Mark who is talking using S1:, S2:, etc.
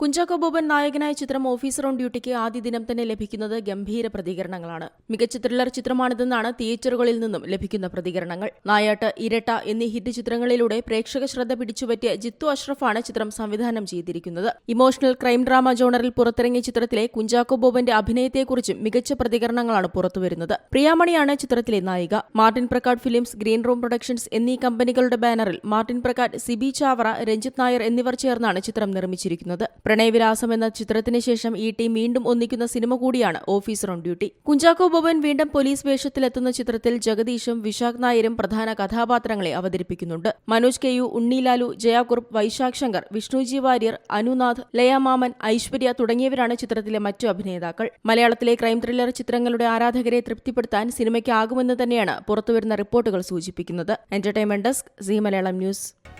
S1: കുഞ്ചാക്കോ ബോബൻ നായകനായ ചിത്രം officer on ഡ്യൂട്ടിക്ക് ആദ്യ ദിനം തന്നെ ലഭിക്കുന്നത് ഗംഭീര പ്രതികരണങ്ങളാണ്. മികച്ച ത്രില്ലർ ചിത്രമാണിതെന്നാണ് തിയേറ്ററുകളിൽ നിന്നും ലഭിക്കുന്ന പ്രതികരണങ്ങൾ. നായാട്ട് ഇരട്ട എന്നീ ഹിറ്റ് ചിത്രങ്ങളിലൂടെ പ്രേക്ഷക ശ്രദ്ധ പിടിച്ചുപറ്റിയ ജിത്തു അഷ്റഫാണ് ചിത്രം സംവിധാനം ചെയ്തിരിക്കുന്നത്. ഇമോഷണൽ ക്രൈം ഡ്രാമ ജോണറിൽ പുറത്തിറങ്ങിയ ചിത്രത്തിലെ കുഞ്ചാക്കോ ബോബന്റെ അഭിനയത്തെക്കുറിച്ചും മികച്ച പ്രതികരണങ്ങളാണ് പുറത്തുവരുന്നത്. പ്രിയാമണിയാണ് ചിത്രത്തിലെ നായിക. Martin Prakkat films green room productions എന്നീ കമ്പനികളുടെ ബാനറിൽ മാർട്ടിൻ പ്രക്കാട് സിബി ചാവറ രഞ്ജിത് നായർ എന്നിവർ ചേർന്നാണ് ചിത്രം നിർമ്മിച്ചിരിക്കുന്നത്. പ്രണയവിലാസം എന്ന ചിത്രത്തിന് ശേഷം ഈ ടീം വീണ്ടും ഒന്നിക്കുന്ന സിനിമ കൂടിയാണ് officer on duty. Kunchacko Boban വീണ്ടും പോലീസ് വേഷത്തിലെത്തുന്ന ചിത്രത്തിൽ ജഗദീഷും വിശാഖ് നായരും പ്രധാന കഥാപാത്രങ്ങളെ അവതരിപ്പിക്കുന്നുണ്ട്. മനോജ് കെയു ഉണ്ണിലാലു ജയാകുറുപ്പ് വൈശാഖ് ശങ്കർ വിഷ്ണുജി വാര്യർ അനുനാഥ് ലയാമാമൻ ഐശ്വര്യ തുടങ്ങിയവരാണ് ചിത്രത്തിലെ മറ്റു അഭിനേതാക്കൾ. മലയാളത്തിലെ ക്രൈം ത്രില്ലർ ചിത്രങ്ങളുടെ ആരാധകരെ തൃപ്തിപ്പെടുത്താൻ സിനിമയ്ക്കാകുമെന്ന് തന്നെയാണ് പുറത്തുവരുന്ന റിപ്പോർട്ടുകൾ സൂചിപ്പിക്കുന്നത്. Entertainment desk Zee Malayalam news